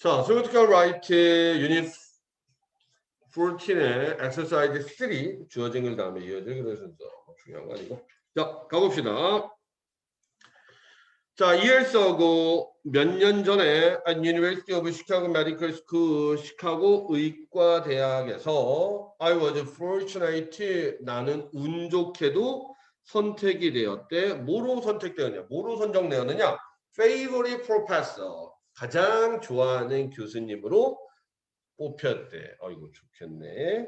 자, theoretical right 유닛 14의 exercise 3 주어진 글 다음에 이어질 그런 순서 뭐 중요한 거 아니고 자 가봅시다 자 이엘서고 몇 년 전에 at University of Chicago Medical School 시카고 의과 대학에서 I was fortunate 나는 운 좋게도 선택이 되었대 뭐로 선택되었냐 뭐로 선정되었느냐 favorite professor 가장 좋아하는 교수님으로 뽑혔대. 어이구 좋겠네.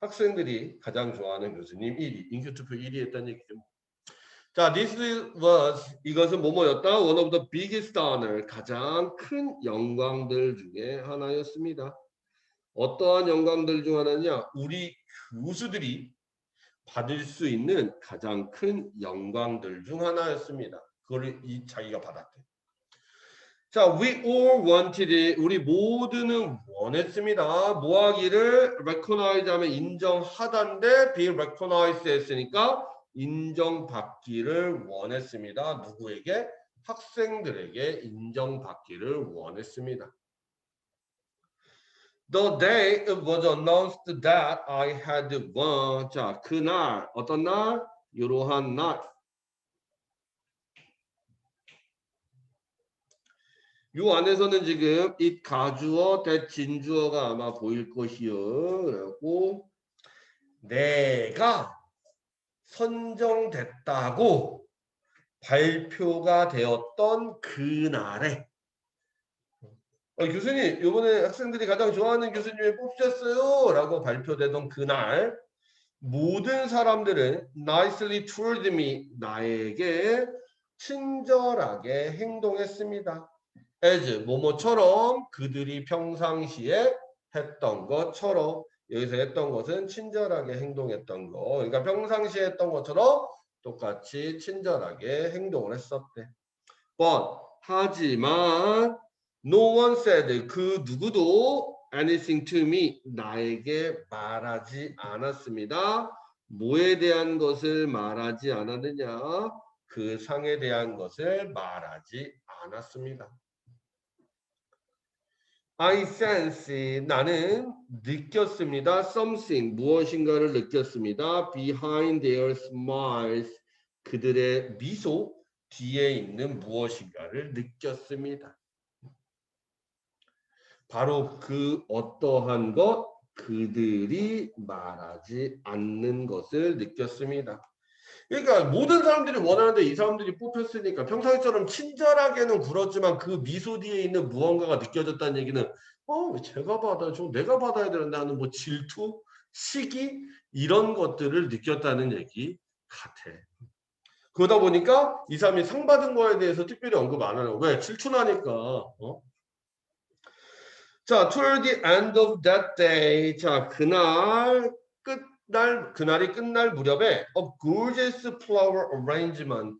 학생들이 가장 좋아하는 교수님 1위, 인큐투표 1위 했다는 얘기죠. 자, this was 이것은 뭐뭐였다? One of the biggest honor 가장 큰 영광들 중에 하나였습니다. 어떠한 영광들 중 하나냐? 우리 교수들이 받을 수 있는 가장 큰 영광들 중 하나였습니다. 그걸 이 자기가 받았대. 자, we all wanted it. 우리 모두는 원했습니다. 뭐 하기를 recognize 하면 인정하다인데 be recognized 했으니까 인정받기를 원했습니다. 누구에게? 학생들에게 인정받기를 원했습니다. The day it was announced that I had won. 자, 그날 어떤 날? 이러한 날. 요 안에서는 지금 이 가주어 대 진주어가 아마 보일 것이요. 그래갖고 내가 선정됐다고 발표가 되었던 그날에 어, 교수님 이번에 학생들이 가장 좋아하는 교수님이 뽑혔어요 라고 발표되던 그날 모든 사람들은 nicely told me 나에게 친절하게 행동했습니다. As 뭐뭐처럼 그들이 평상시에 했던 것처럼 여기서 했던 것은 친절하게 행동했던 거. 그러니까 평상시에 했던 것처럼 똑같이 친절하게 행동을 했었대. But 하지만 no one said 그 누구도 anything to me 나에게 말하지 않았습니다. 뭐에 대한 것을 말하지 않았느냐? 그 상에 대한 것을 말하지 않았습니다. I sense 나는 느꼈습니다. something 무엇인가를 느꼈습니다. behind their smiles 그들의 미소 뒤에 있는 무엇인가를 느꼈습니다. 바로 그 어떠한 것 그들이 말하지 않는 것을 느꼈습니다. 그러니까 모든 사람들이 원하는데 이 사람들이 뽑혔으니까 평상시처럼 친절하게는 굴었지만 그 미소 뒤에 있는 무언가가 느껴졌다는 얘기는 어 제가 받아야죠 내가 받아야 되는데 하는 뭐 질투 시기 이런 것들을 느꼈다는 얘기 같아. 그러다 보니까 이 사람이 상 받은 거에 대해서 특별히 언급 안 하려고. 왜? 질투나니까. 어? 자 toward the end of that day. 자 그날 날 그날이 끝날 무렵에 a gorgeous flower arrangement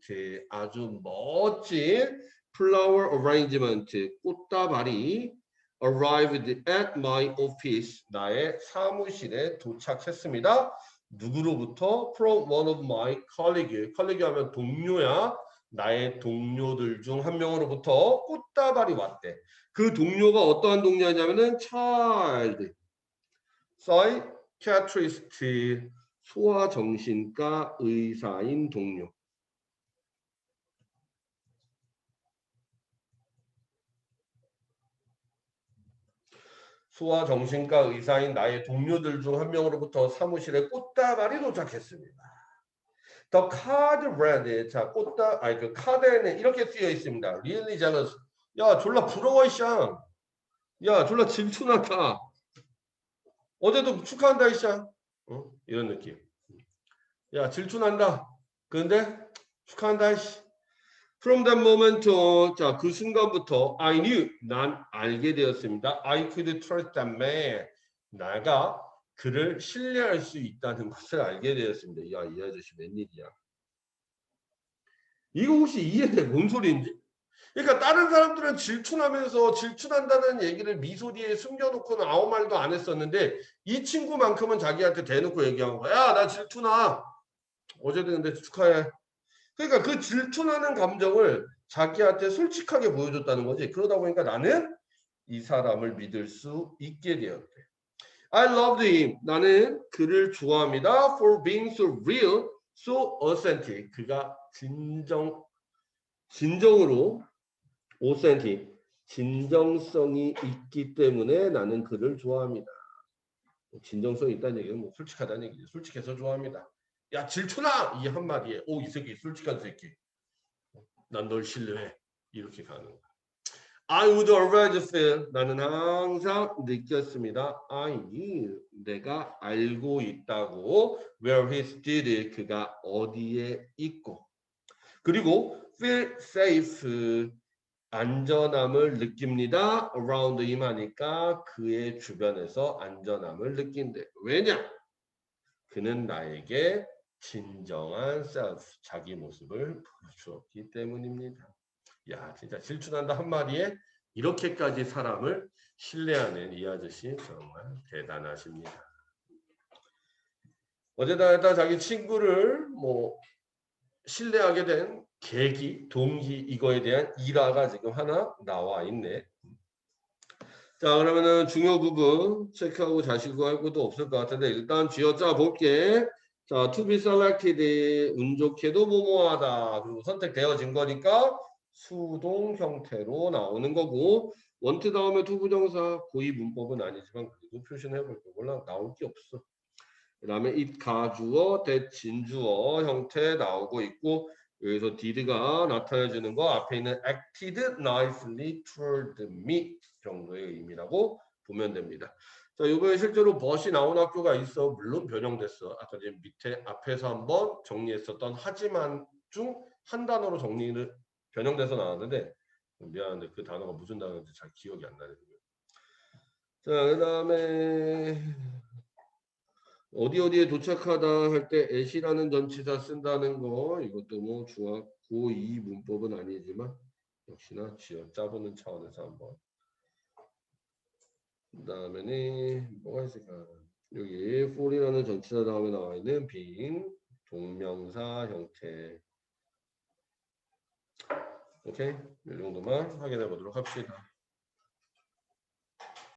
아주 멋진 flower arrangement 꽃다발이 arrived at my office 나의 사무실에 도착했습니다. 누구로부터 from one of my colleague colleague 하면 동료야 나의 동료들 중 한 명으로부터 꽃다발이 왔대. 그 동료가 어떠한 동료냐면은 child, psychiatrist, 소아정신과 의사인 동료. 소아정신과 의사인 나의 동료들 중 한 명으로부터 사무실에 꽃다발이 도착했습니다. The card read. 자, 꽃다, 아니 그 카드에는 이렇게 쓰여 있습니다. Really jealous. 야, 졸라 부러워 이샹. 야, 졸라 질투나다. 어제도 축하한다 이샹. 어? 이런 느낌. 야, 질투난다. 그런데 축하한다 이씨. From that moment, 자, 그 순간부터 I knew, 난 알게 되었습니다. I could trust that man. 나가 그를 신뢰할 수 있다는 것을 알게 되었습니다. 야, 이 아저씨 웬일이야. 이거 혹시 이해돼? 뭔 소리인지? 그러니까 다른 사람들은 질투나면서 질투난다는 얘기를 미소 뒤에 숨겨놓고는 아무 말도 안 했었는데 이 친구만큼은 자기한테 대놓고 얘기한 거야. 야, 나 질투나. 어제도 근데 축하해. 그러니까 그 질투나는 감정을 자기한테 솔직하게 보여줬다는 거지. 그러다 보니까 나는 이 사람을 믿을 수 있게 되었대. I loved him. 나는 그를 좋아합니다. For being so real, so authentic. 그가 진정 진정으로 authentic 진정성이 있기 때문에 나는 그를 좋아합니다. 진정성이 있다는 얘기는 뭐 솔직하다는 얘기죠. 솔직해서 좋아합니다. 야 질투나 이 한마디에 오 이 새끼 솔직한 새끼. 난 널 신뢰해. 이렇게 가는 거야. I would always feel 나는 항상 느꼈습니다. I knew 내가 알고 있다고 where he stood 그가 어디에 있고 그리고 feel safe 안전함을 느낍니다. around him 하니까 그의 주변에서 안전함을 느낀대. 왜냐? 그는 나에게 진정한 self 자기 모습을 보여주었기 때문입니다. 야 진짜 질투난다 한마디에 이렇게까지 사람을 신뢰하는 이 아저씨 정말 대단하십니다. 어제다 했다 자기 친구를 뭐 신뢰하게 된 계기, 동기 이거에 대한 일화가 지금 하나 나와 있네. 자 그러면은 중요 부분 체크하고 자시고 할 것도 없을 것 같은데 일단 쥐어짜 볼게. 자, to be selected 운 좋게도 뭐뭐하다 그리고 선택되어진 거니까 수동 형태로 나오는 거고 원트 다음에 to 부정사 고의 문법은 아니지만 그래도 표시는 해볼 거 몰라 나올 게 없어. 그 다음에 it 가주어, that 진주어 형태 나오고 있고 여기서 did가 나타내주는 거 앞에 있는 acted nicely toward me 정도의 의미라고 보면 됩니다. 자, 이번에 실제로 벗이 나온 학교가 있어. 물론 변형됐어. 아까 이제 밑에 앞에서 한번 정리했었던 하지만 중 한 단어로 정리를 변형돼서 나왔는데 미안한데 그 단어가 무슨 단어인지 잘 기억이 안 나네. 지금. 자, 그다음에 어디 어디에 도착하다 할 때 at이라는 전치사 쓴다는 거 이것도 뭐 중학 고2 문법은 아니지만 역시나 지어 짜보는 차원에서 한번. 그 다음에는 뭐가 있을까? 여기 for이라는 전치사 다음에 나와 있는 빈 동명사 형태. 오케이? 이 정도만 확인해 보도록 합시다